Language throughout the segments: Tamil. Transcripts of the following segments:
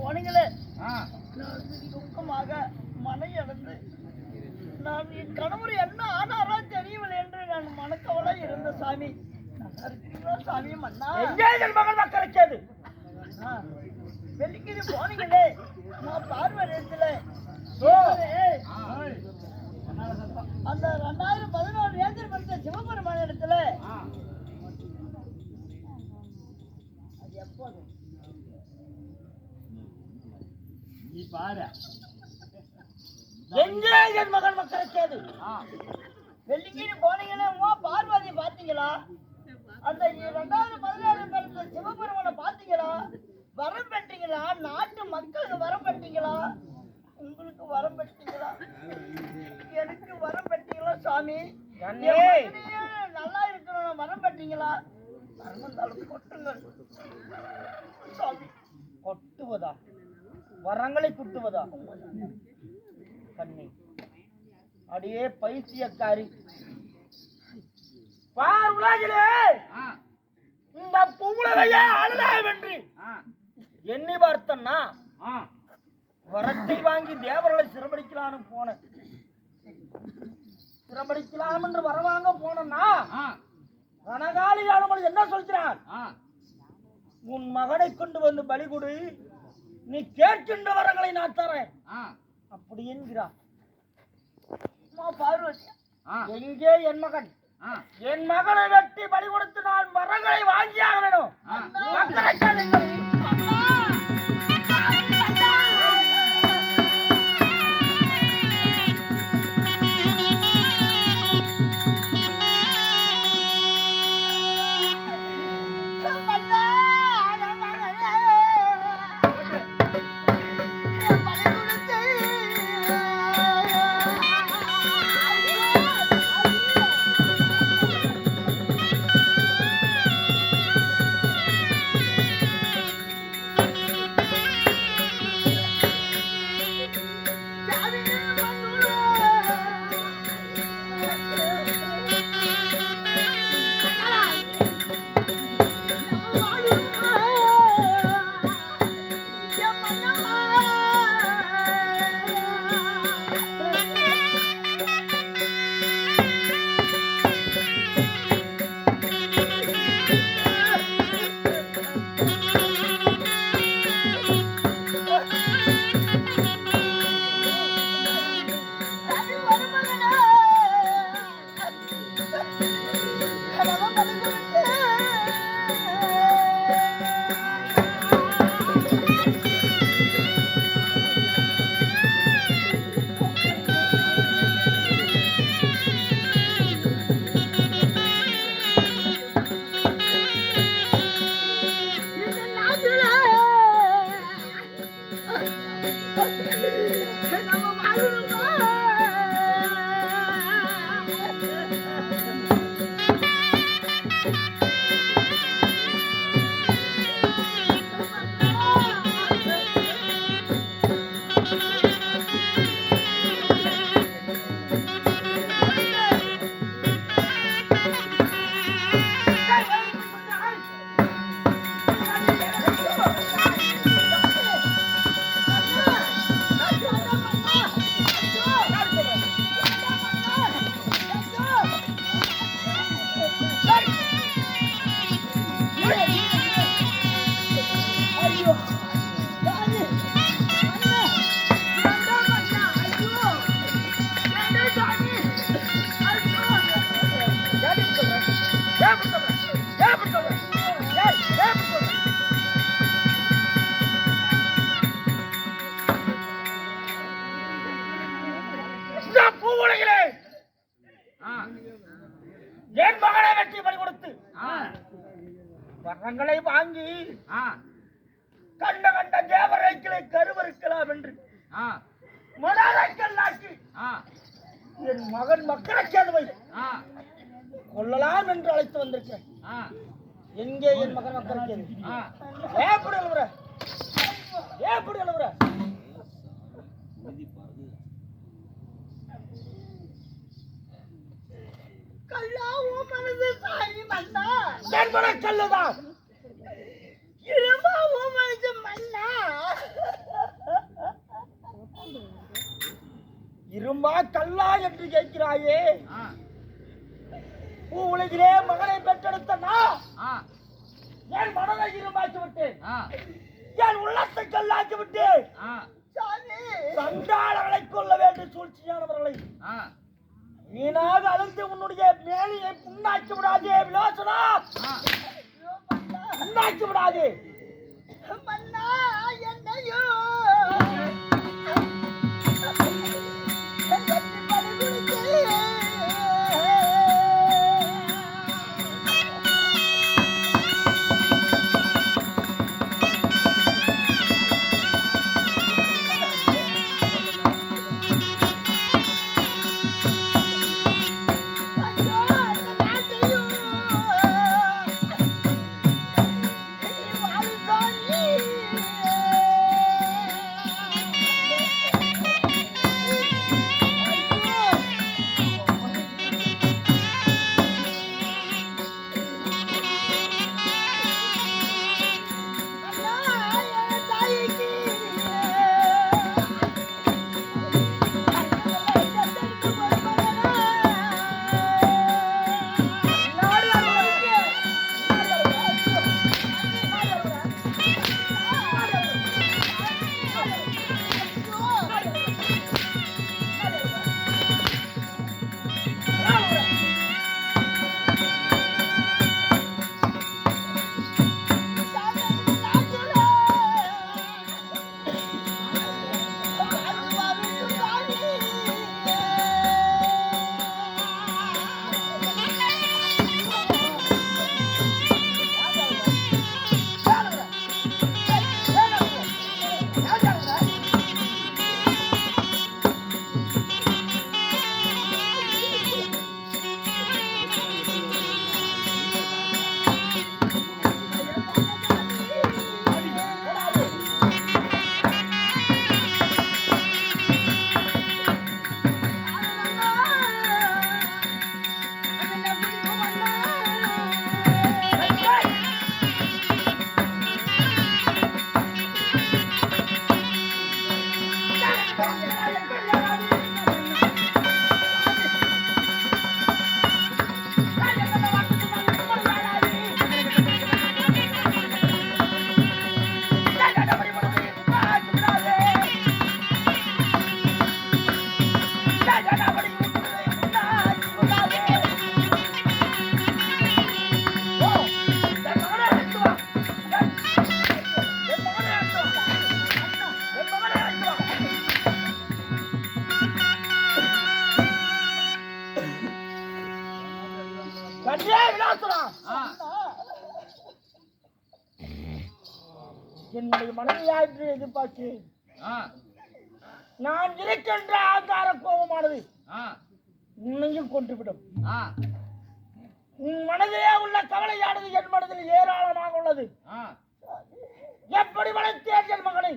போனீங்களே? நான் துக்கமாக மனை அடைந்து நான் என் கணவர் என்ன ஆனாரா தெரியவில்லை என்று நான் மனக்கவலை இருந்த சாமி. சாமி மன்னா என் மகன் மக்களுக்கேது ஆ, வெள்ளிக்கிரி போனீங்களே? நான் பார்வதியத்துல ஓ. அந்த ரெண்டாயிரம் பதினோரு ஏக்கர் படுத்த சிவபெருமான இடத்துல ஆ, அது எப்போது நீ பாரு. எங்கே என் மகன் மக்களுக்கேது ஆ, வெள்ளிக்கிரி போனீங்கன்னா உமா பார்வதி பாத்தீங்களா அந்த ரெண்டாயிரம் பதினேழு பிறந்த சிவபெருமானை பாத்தீங்களா வரம் பெற்றீங்களா? நாட்டு மக்களுக்கு வரம் பெற்றீங்களா? உங்களுக்கு வரம் பெற்றீங்களா? எனக்கு வரம் பெற்றீங்களா சாமி? நல்லா இருக்கணும் வரம் பெற்றீங்களா? வரம் வந்தாலும் கொட்டுங்கள் சாமி கொட்டுவதா? வரங்களை குட்டுவதா? கண்ணி. அடியே பைத்தியக்காரி. பார் உலகிலே. இந்த பூவுலகையே ஆளுநர் வென்று. எண்ணி பார்த்தன்னா வரத்தை வாங்கி தேவர்களை சிறபடிக்கலான்னு போனேன். சிறபடிக்கலாம் என்று வரவாங்க போனேன்னா கனகாலி ஆளுமதி என்ன சொல்கிறான் உன் மகனை கொண்டு வந்து பலி கொடு. நீ கேட்கின்ற வரங்களை நான் தரேன். அப்படி என்கிறார். பார்வதி எங்கே என் மகன். என் மகனை வெட்டி பலி கொடுத்து நான் வரங்களை வாங்கியாக வேணும் வரங்களை வாங்கி கண்ட கண்ட தேவரைகளை கருவறுக்கலாம் என்று மனதைக்கல்லாக்கி என் மகன் மக்களுக்கு அதுவை கொல்லலாம் என்று அழைத்து வந்திருக்கேன் எங்கே என் மகன் மக்களுக்கு? எது? எப்படி எழுவுற எப்படி எழுவுற மன்னா கேட்பன கல்லுதான் இரும்பா கல்லா என்று கேட்கிறாயே. பூ உலகிலே மகனை பெற்றெடுத்தனா என் மனதை இரும்பாக்கி விட்டேன் என் உள்ளத்தை கல்லாக்கி விட்டேன் சண்டாளர்களை கொள்ள வேண்டும் சூழ்ச்சியானவர்களை. வீணாக அழுந்து உன்னுடைய மேலையை புண்ணாக்கி விடாதே விலாசனா. புண்ணாக்கி விடாதே மன்னா என்னையோ கண்டே என்னுடைய மனைவியாயிற்று எதிர்பார்க்கிறேன் நான் இருக்கின்ற ஆங்கார கோபமானது உன்னையும் கொன்றுவிடும். உன் மனதிலே உள்ள கவலையானது என் மனதில் ஏராளமாக உள்ளது. எப்படி வளர்த்தேன் என் மகனை?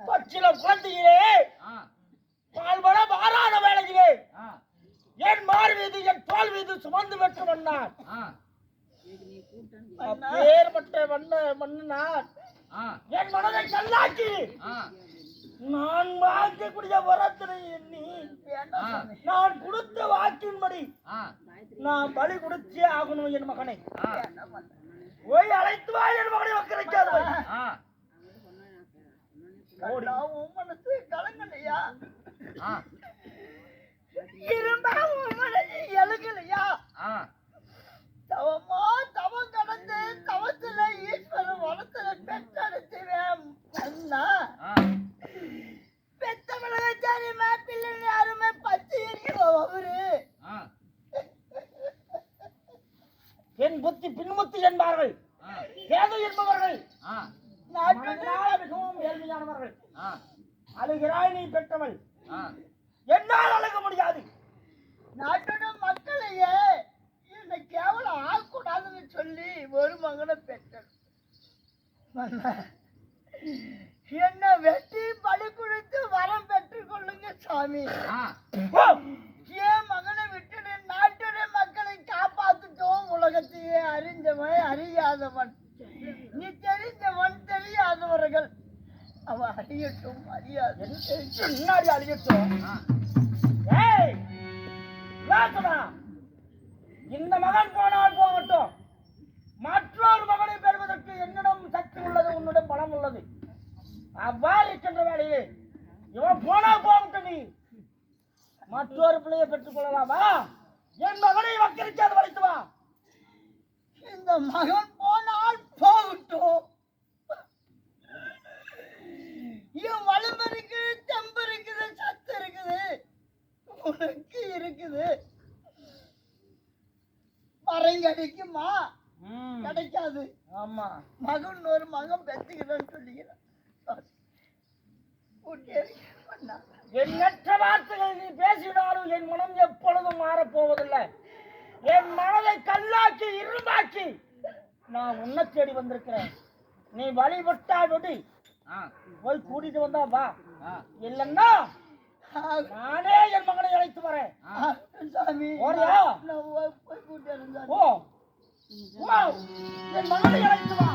பச்சில குழந்தையிலே பால்வர வாராத வேளையிலே ஆ. என் மார் மீது என் தோல் மீது சுமந்து பெற்று வந்தான் ஆ. அப்பேற்பட்ட வண்ண மன்னனார். என் மனதை கல்லாக்கி நான் வாங்கக்கூடிய வரத்தினை எண்ணி நான் கொடுத்த வாக்கின்படி நான் பலி கொடுத்தே ஆகணும் என் மகனை. போய் அழைத்து வா என் மகனை உன் மனசு கலங்கலையா? இருந்தா உன் மனசு எழுகலையா தவமா தவம் கடந்து தவத்துல ஈஸ்வரன் வனத்துல பெற்றெடுத்துவேன் அண்ணா பெத்த மிளகாச்சாரி மேப்பிள்ளை யாருமே பச்சை எரிக்கிறோம் அவரு? என் புத்தி பின்முத்தி என்பார்கள். கேது என்பவர்கள். மனதினால் மிகவும் ஏழ்மையானவர்கள். அழுகிறாய் நீ பெற்றவள். என்னால் அழக முடியாது. நாட்டோட சொல்லி ஒரு மகனை பெற்றேன். மன்னா, என்னை வெட்டி பலி கொடுத்து வரம் பெற்றுக் கொள்ளுங்க சாமி! என் மகனை விட்டுடு நாட்டுடைய மக்களை காப்பாத்துட்டோம் உலகத்தையே அறிஞ்சவன் அறியாதவன். நீ தெரிஞ்சவன் தெரியாதவர்கள். அவன் அழியட்டும் அறியாது. முன்னாடி விளாசுடா இந்த மகன் போனால் போகட்டும் மற்றொரு மகனை பெறுவதற்கு என்னிடம் சக்தி உள்ளது உன்னிடம் பலம் உள்ளது. அவ்வாறு இருக்கின்ற வேலையே இவன் போனா போகட்டும் நீ. மற்றொரு பிள்ளையை பெற்றுக் கொள்ளலாமா. என் மகனை வக்கிரிக்காது வளைத்து வா. இந்த மகன் போனால் போகட்டும். என் வலிமை இருக்குது தெம்பு இருக்குது சத்து இருக்குது. உனக்கு இருக்குது. மரம் கிடைக்காது. ஆமா. மகன் ஒரு மகன் பெற்றுக்கிறேன்னு சொல்லிக்கிறேன். எண்ணற்ற வார்த்தைகள் நீ பேசினாலும் என் மனம் எப்பொழுதும் மாறப்போவதில்லை என் மனதை கல்லாக்கி இரும்பாக்கி நான் உன்னை தேடி வந்திருக்கிறேன். நீ வழிபட்டா விடு போய் கூட்டிட்டு வந்தா வா. இல்லைன்னா நானே என் மகனை அழைத்து வரேன். சாமி ஓ, என் மகனை அழைத்து வா.